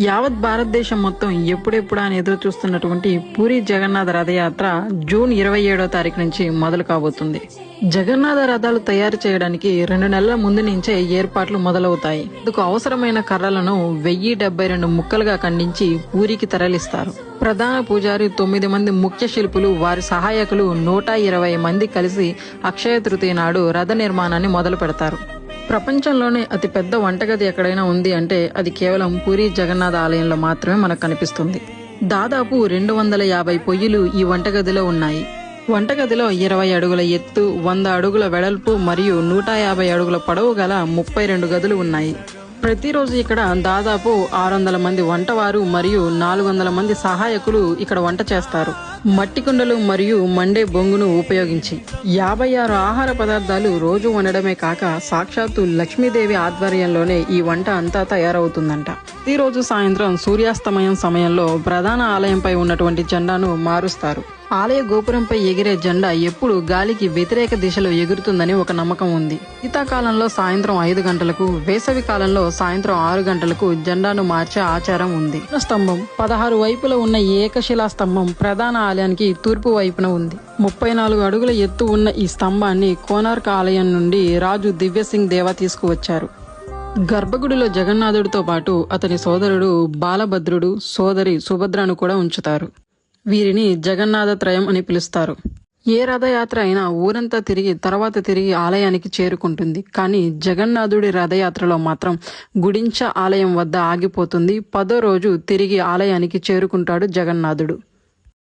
యావత్ భారతదేశం మొత్తం ఎప్పుడెప్పుడా అని ఎదురు చూస్తున్నటువంటి పూరి జగన్నాథ రథయాత్ర జూన్ ఇరవై ఏడో తారీఖు నుంచి మొదలు కాబోతుంది. జగన్నాథ రథాలు తయారు చేయడానికి రెండు నెలల ముందు నుంచే ఏర్పాట్లు మొదలవుతాయి. ఇందుకు అవసరమైన కర్రలను వెయ్యి డెబ్బై రెండు ముక్కలుగా ఖండించి పూరికి తరలిస్తారు. ప్రధాన పూజారి తొమ్మిది మంది ముఖ్య శిల్పులు వారి సహాయకులు నూట ఇరవై మంది కలిసి అక్షయ తృతీయ నాడు రథ నిర్మాణాన్ని మొదలు పెడతారు ప్రపంచంలోనే అతి పెద్ద వంటగది ఎక్కడైనా ఉంది అంటే అది కేవలం పూరి జగన్నాథ ఆలయంలో మాత్రమే మనకు కనిపిస్తుంది. దాదాపు రెండు వందల యాభై పొయ్యిలు ఈ వంటగదిలో ఉన్నాయి. వంటగదిలో ఇరవై అడుగుల ఎత్తు వంద అడుగుల వెడల్పు మరియు నూట యాభై అడుగుల పొడవు గల ముప్పై రెండు గదులు ఉన్నాయి. ప్రతిరోజు ఇక్కడ దాదాపు ఆరు వందల మంది వంటవారు మరియు నాలుగు వందల మంది సహాయకులు ఇక్కడ వంట చేస్తారు. మట్టి కుండలు మరియు మండే బొంగును ఉపయోగించి. యాభై ఆరు ఆహార పదార్థాలు రోజు వండడమే కాక సాక్షాత్తు లక్ష్మీదేవి ఆధ్వర్యంలోనే ఈ వంట అంతా తయారవుతుందంట. ఈ రోజు సాయంత్రం సూర్యాస్తమయం సమయంలో ప్రధాన ఆలయంపై ఉన్నటువంటి జెండాను మారుస్తారు. ఆలయ గోపురంపై ఎగిరే జెండా ఎప్పుడు గాలికి వ్యతిరేక దిశలో ఎగురుతుందని ఒక నమ్మకం ఉంది. శీతాకాలంలో సాయంత్రం ఐదు గంటలకు వేసవి కాలంలో సాయంత్రం ఆరు గంటలకు జెండాను మార్చే ఆచారం ఉంది. స్తంభం పదహారు వైపుల ఉన్న ఏకశిలా స్తంభం ప్రధాన ఆలయానికి తూర్పు వైపున ఉంది. ముప్పై నాలుగు అడుగుల ఎత్తు ఉన్న ఈ స్తంభాన్ని కోనార్క్ ఆలయం నుండి రాజు దివ్యసింగ్ దేవా తీసుకువచ్చారు. గర్భగుడిలో జగన్నాథుడితో పాటు అతని సోదరుడు బాలభద్రుడు సోదరి సుభద్రను కూడా ఉంచుతారు. వీరిని జగన్నాథ త్రయం అని పిలుస్తారు. ఏ రథయాత్ర అయినా ఊరంతా తిరిగి తర్వాత తిరిగి ఆలయానికి చేరుకుంటుంది. కానీ జగన్నాథుడి రథయాత్రలో మాత్రం గుడించ ఆలయం వద్ద ఆగిపోతుంది. పదో రోజు తిరిగి ఆలయానికి చేరుకుంటాడు జగన్నాథుడు.